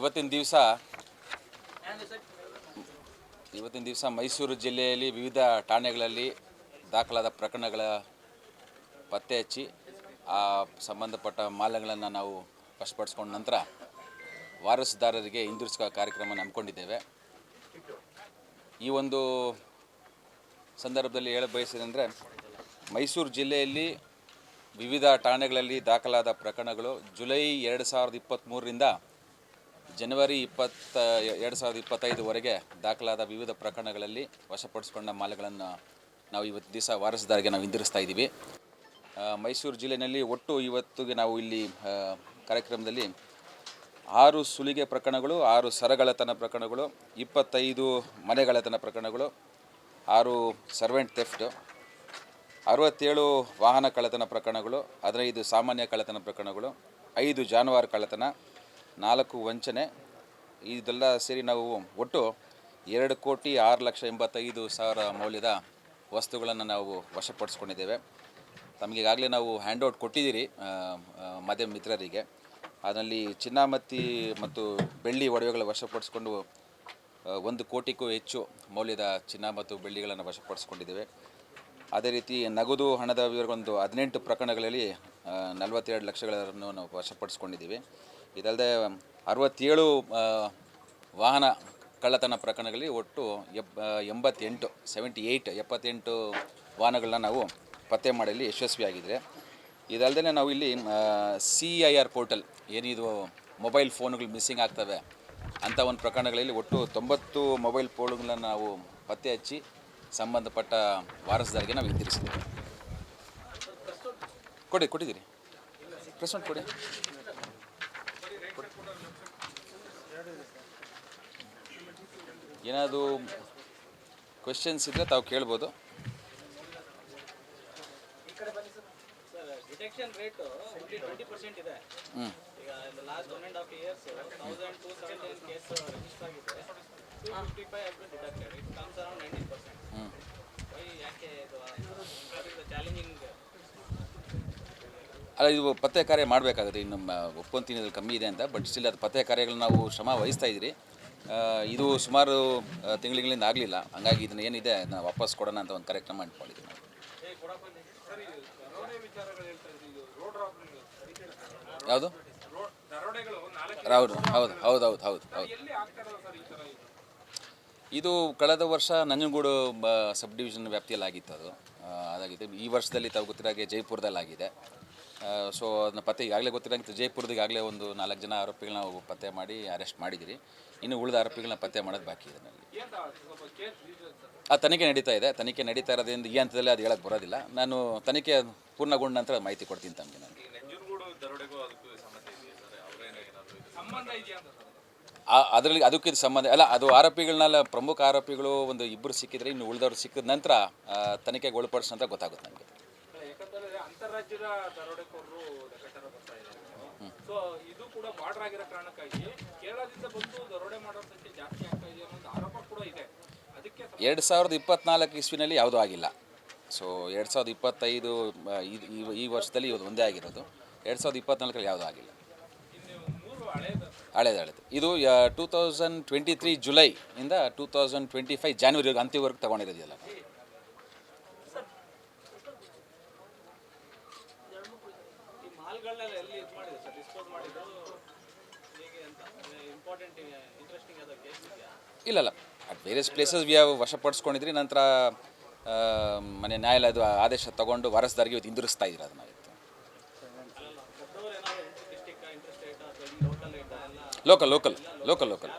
ಇವತ್ತಿನ ದಿವಸ ಇವತ್ತಿನ ದಿವಸ ಮೈಸೂರು ಜಿಲ್ಲೆಯಲ್ಲಿ ವಿವಿಧ ಠಾಣೆಗಳಲ್ಲಿ ದಾಖಲಾದ ಪ್ರಕರಣಗಳ ಪತ್ತೆ ಹಚ್ಚಿ, ಆ ಸಂಬಂಧಪಟ್ಟ ಮಾಲಗಳನ್ನು ನಾವು ವಶಪಡಿಸ್ಕೊಂಡ ನಂತರ ವಾರಸುದಾರರಿಗೆ ಹಿಂದಿರುಗಿಸುವ ಕಾರ್ಯಕ್ರಮ ಹಮ್ಮಿಕೊಂಡಿದ್ದೇವೆ. ಈ ಒಂದು ಸಂದರ್ಭದಲ್ಲಿ ಹೇಳ ಬಯಸಿದಂದರೆ ಮೈಸೂರು ಜಿಲ್ಲೆಯಲ್ಲಿ ವಿವಿಧ ಠಾಣೆಗಳಲ್ಲಿ ದಾಖಲಾದ ಪ್ರಕರಣಗಳು ಜುಲೈ ಎರಡು ಸಾವಿರದ ಇಪ್ಪತ್ತ್ಮೂರರಿಂದ ಜನವರಿ ಇಪ್ಪತ್ತ, ಎರಡು ಸಾವಿರದ ಇಪ್ಪತ್ತೈದುವರೆಗೆ ದಾಖಲಾದ ವಿವಿಧ ಪ್ರಕರಣಗಳಲ್ಲಿ ವಶಪಡಿಸಿಕೊಂಡ ಮಾಲೆಗಳನ್ನು ನಾವು ಇವತ್ತು ದಿವಸ ವಾರಸುದಾರಿಗೆ ನಾವು ಹಿಂದಿರುಗಿಸ್ತಾ ಇದ್ದೀವಿ. ಮೈಸೂರು ಜಿಲ್ಲೆಯಲ್ಲಿ ಒಟ್ಟು ಇವತ್ತಿಗೆ ನಾವು ಇಲ್ಲಿ ಕಾರ್ಯಕ್ರಮದಲ್ಲಿ ಆರು ಸುಲಿಗೆ ಪ್ರಕರಣಗಳು, ಆರು ಸರಗಳತನ ಪ್ರಕರಣಗಳು, ಇಪ್ಪತ್ತೈದು ಮನೆಗಳತನ ಪ್ರಕರಣಗಳು, ಆರು ಸರ್ವೆಂಟ್ ಥೆಫ್ಟ್, ಅರವತ್ತೇಳು ವಾಹನ ಕಳ್ಳತನ ಪ್ರಕರಣಗಳು, ಹದಿನೈದು ಸಾಮಾನ್ಯ ಕಳ್ಳತನ ಪ್ರಕರಣಗಳು, ಐದು ಜಾನುವಾರು ಕಳ್ಳತನ ನಾಲ್ಕು ವಂಚನೆ. ಇದೆಲ್ಲ ಸೇರಿ ನಾವು ಒಟ್ಟು ಎರಡು ಕೋಟಿ ಆರು ಲಕ್ಷ ಎಂಬತ್ತೈದು ಸಾವಿರ ಮೌಲ್ಯದ ವಸ್ತುಗಳನ್ನು ನಾವು ವಶಪಡಿಸ್ಕೊಂಡಿದ್ದೇವೆ. ತಮಗೀಗಾಗಲೇ ನಾವು ಹ್ಯಾಂಡ್ಔಟ್ ಕೊಟ್ಟಿದ್ದೀರಿ ಮಾಧ್ಯಮ ಮಿತ್ರರಿಗೆ. ಅದರಲ್ಲಿ ಚಿನ್ನಾಮತ್ತಿ ಮತ್ತು ಬೆಳ್ಳಿ ಒಡವೆಗಳ ವಶಪಡಿಸ್ಕೊಂಡು ಒಂದು ಕೋಟಿಗೂ ಹೆಚ್ಚು ಮೌಲ್ಯದ ಚಿನ್ನ ಮತ್ತು ಬೆಳ್ಳಿಗಳನ್ನು ವಶಪಡಿಸ್ಕೊಂಡಿದ್ದೇವೆ. ಅದೇ ರೀತಿ ನಗದು ಹಣದ ಒಂದು ಹದಿನೆಂಟು ಪ್ರಕರಣಗಳಲ್ಲಿ ನಲವತ್ತೆರಡು ಲಕ್ಷಗಳನ್ನು ನಾವು ವಶಪಡಿಸ್ಕೊಂಡಿದ್ದೀವಿ. ಇದಲ್ಲದೆ ಅರವತ್ತೇಳು ವಾಹನ ಕಳ್ಳತನ ಪ್ರಕರಣಗಳಲ್ಲಿ ಒಟ್ಟು ಎಪ್ ಎಂಬತ್ತೆಂಟು ಸೆವೆಂಟಿ ಏಯ್ಟ್ ಎಪ್ಪತ್ತೆಂಟು ವಾಹನಗಳನ್ನ ನಾವು ಪತ್ತೆ ಮಾಡಲಿ ಯಶಸ್ವಿಯಾಗಿದ್ದರೆ ಇದಲ್ಲದೆ ನಾವು ಇಲ್ಲಿ ಸಿ ಐ ಆರ್ ಪೋರ್ಟಲ್ ಏನಿದು ಮೊಬೈಲ್ ಫೋನ್ಗಳು ಮಿಸ್ಸಿಂಗ್ ಆಗ್ತವೆ ಅಂಥ ಒಂದು ಪ್ರಕರಣಗಳಲ್ಲಿ ಒಟ್ಟು ತೊಂಬತ್ತು ಮೊಬೈಲ್ ಫೋನ್ಗಳನ್ನು ನಾವು ಪತ್ತೆ ಹಚ್ಚಿ ಸಂಬಂಧಪಟ್ಟ ವಾರಸದಾರಿಗೆ ನಾವು ಹಿಂದಿರಿಸಿದ್ದೇವೆ ಕೊಡಿ ಕೊಟ್ಟಿದ್ದೀರಿ. ಪ್ರೆಸ್ ಒಂದು ಕೊಡಿ. ಏನಾದರೂ ಕ್ವೆಶನ್ಸ್ ಇದ್ದರೆ ತಾವು ಕೇಳ್ಬೋದು. Detection rate only twenty percent ಇದೆ. ಹ್ಞೂ ಈಗ last one and half years thousand two seventeen case register ಆಗಿದೆ. Two fifty five has been deducted ಅಲ್ಲ, ಇದು ಪತ್ತೆ ಕಾರ್ಯ ಮಾಡಬೇಕಾಗುತ್ತೆ. ಇನ್ನು ಒಪ್ಕೊಂತೀನಿ ಇದ್ರಲ್ಲಿ ಕಮ್ಮಿ ಇದೆ ಅಂತ ಬಟ್ ಸ್ಟಿಲ್ ಅದು ಪತ್ತೆ ಕಾರ್ಯಗಳು ನಾವು ಶ್ರಮ ವಹಿಸ್ತಾ ಇದ್ದೀರಿ ಇದು ಸುಮಾರು ತಿಂಗಳಿಂದ ಆಗಲಿಲ್ಲ. ಹಂಗಾಗಿ ಇದನ್ನ ಏನಿದೆ ನಾವು ವಾಪಸ್ ಕೊಡೋಣ ಅಂತ ಒಂದು ಕಾರ್ಯಕ್ರಮ ಮಾಡ್ಕೊಂಡಿದ್ದೀವಿ ಯಾವುದು? ಹೌದು ಹೌದು ಹೌದು ಹೌದು ಹೌದು ಹೌದು. ಇದು ಕಳೆದ ವರ್ಷ ನಂಜನಗೂಡು ಬ ಸಬ್ ಡಿವಿಷನ್ ವ್ಯಾಪ್ತಿಯಲ್ಲಿ ಆಗಿತ್ತು ಅದು ಅದಾಗಿದೆ. ಈ ವರ್ಷದಲ್ಲಿ ತಾವು ಗೊತ್ತಿರಾಗೆ ಜೈಪುರದಲ್ಲಿ ಆಗಿದೆ ಸೊ ಅದನ್ನ ಪತ್ತೆ ಈಗಾಗಲೇ ಗೊತ್ತಿರೋಂಥ ಜೈಪುರದ ಈಗಾಗಲೇ ಒಂದು ನಾಲ್ಕು ಜನ ಆರೋಪಿಗಳನ್ನ ಪತ್ತೆ ಮಾಡಿ ಅರೆಸ್ಟ್ ಮಾಡಿದಿರಿ. ಇನ್ನು ಉಳಿದ ಆರೋಪಿಗಳನ್ನ ಪತ್ತೆ ಮಾಡೋದು ಬಾಕಿ ಇದೆ ನನಗೆ. ಆ, ತನಿಖೆ ನಡೀತಾ ಇದೆ. ತನಿಖೆ ನಡೀತಾ ಇರೋದ್ರಿಂದ ಈ ಹಂತದಲ್ಲಿ ಅದು ಹೇಳಕ್ಕೆ ಬರೋದಿಲ್ಲ. ನಾನು ತನಿಖೆ ಪೂರ್ಣಗೊಂಡ ನಂತರ ಮಾಹಿತಿ ಕೊಡ್ತೀನಿ ತಮಗೆ ನಾನು. ಅದರಲ್ಲಿ ಅದಕ್ಕೆ ಸಂಬಂಧ ಅಲ್ಲ ಅದು ಆರೋಪಿಗಳನ್ನೆಲ್ಲ ಪ್ರಮುಖ ಆರೋಪಿಗಳು ಒಂದು ಇಬ್ಬರು ಸಿಕ್ಕಿದ್ರೆ ಇನ್ನು ಉಳಿದವರು ಸಿಕ್ಕಿದ ನಂತರ ತನಿಖೆಗೆ ಒಳಪಡಿಸಂತ ಗೊತ್ತಾಗುತ್ತೆ ನನಗೆ. ಅಂತಾರಾಜ್ಯದ ದರೋಡೆಕೋರರು ಲೆಕ್ಕಾಚಾರ ಬರ್ತಾ ಇದೆ ಸೊ ಇದು ಕೂಡ ಬಾರ್ಡರ್ ಆಗಿರೋ ಕಾರಣಕ್ಕಾಗಿ ಕೇರಳದಿಂದ ಬಂದು ದರೋಡೆ ಮಾಡೋ ಸಂಖ್ಯೆ ಜಾಸ್ತಿ ಆಗ್ತಾ ಇದೆ ಅನ್ನೋ ಒಂದು ಆರೋಪ ಕೂಡ ಇದೆ. ಅದಕ್ಕೆ ಎರಡು ಸಾವಿರದ ಇಪ್ಪತ್ನಾಲ್ಕು ಇಸ್ವಿನಲ್ಲಿ ಯಾವುದೂ ಆಗಿಲ್ಲ. ಸೊ ಎರಡು ಸಾವಿರದ ಇಪ್ಪತ್ತೈದು ಈ- ವರ್ಷದಲ್ಲಿ ಇವತ್ತು ಒಂದೇ ಆಗಿರೋದು. ಎರಡು ಸಾವಿರದ ಇಪ್ಪತ್ನಾಲ್ಕರಲ್ಲಿ ಯಾವುದೂ ಆಗಿಲ್ಲ. ಹಳೇದು. ಹಳೇದು ಇದು two thousand twenty three July ಇಂದ ಟೂ ತೌಸಂಡ್ ಟ್ವೆಂಟಿ ಫೈವ್ ಜಾನ್ವರಿವರೆಗೆ ಅಂತ್ಯವರೆಗೆ ತಗೊಂಡಿರೋದಿಲ್ಲ ಮಾಲ್ಗಳನ್ನೆಲ್ಲ ಎಲ್ಲಿ ಇದು ಮಾಡಿದೆ ಸರ್? ಡಿಸ್ಪೋಸ್ ಮಾಡಿದ್ದು ಹೇಗೆ ಅಂತ? ಇಂಪಾರ್ಟೆಂಟ್ ಇಂಟ್ರೆಸ್ಟಿಂಗ್ ಆದ ಕೇಸ್ ಇದೆಯಾ? ಇಲ್ಲ ಇಲ್ಲ. At various places we have ವಶಪಡಿಸ್ಕೊಂಡಿದ್ರಿ. ನಂತರ ಮನೆ ನ್ಯಾಯಾಲಯದ ಆದೇಶ ತಗೊಂಡು ವಾರಸ್ದಾರಿಗೆ ಇವತ್ತು ಹಿಂದಿರುಗಿಸ್ತಾ ಇದ್ರು ಅದನ್ನ ಇವತ್ತು. ಲೋಕಲ್ ಲೋಕಲ್ ಲೋಕಲ್ ಲೋಕಲ್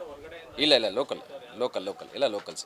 ಇಲ್ಲ ಇಲ್ಲ. ಲೋಕಲ್ ಲೋಕಲ್ ಲೋಕಲ್ ಇಲ್ಲ ಲೋಕಲ್ಸ್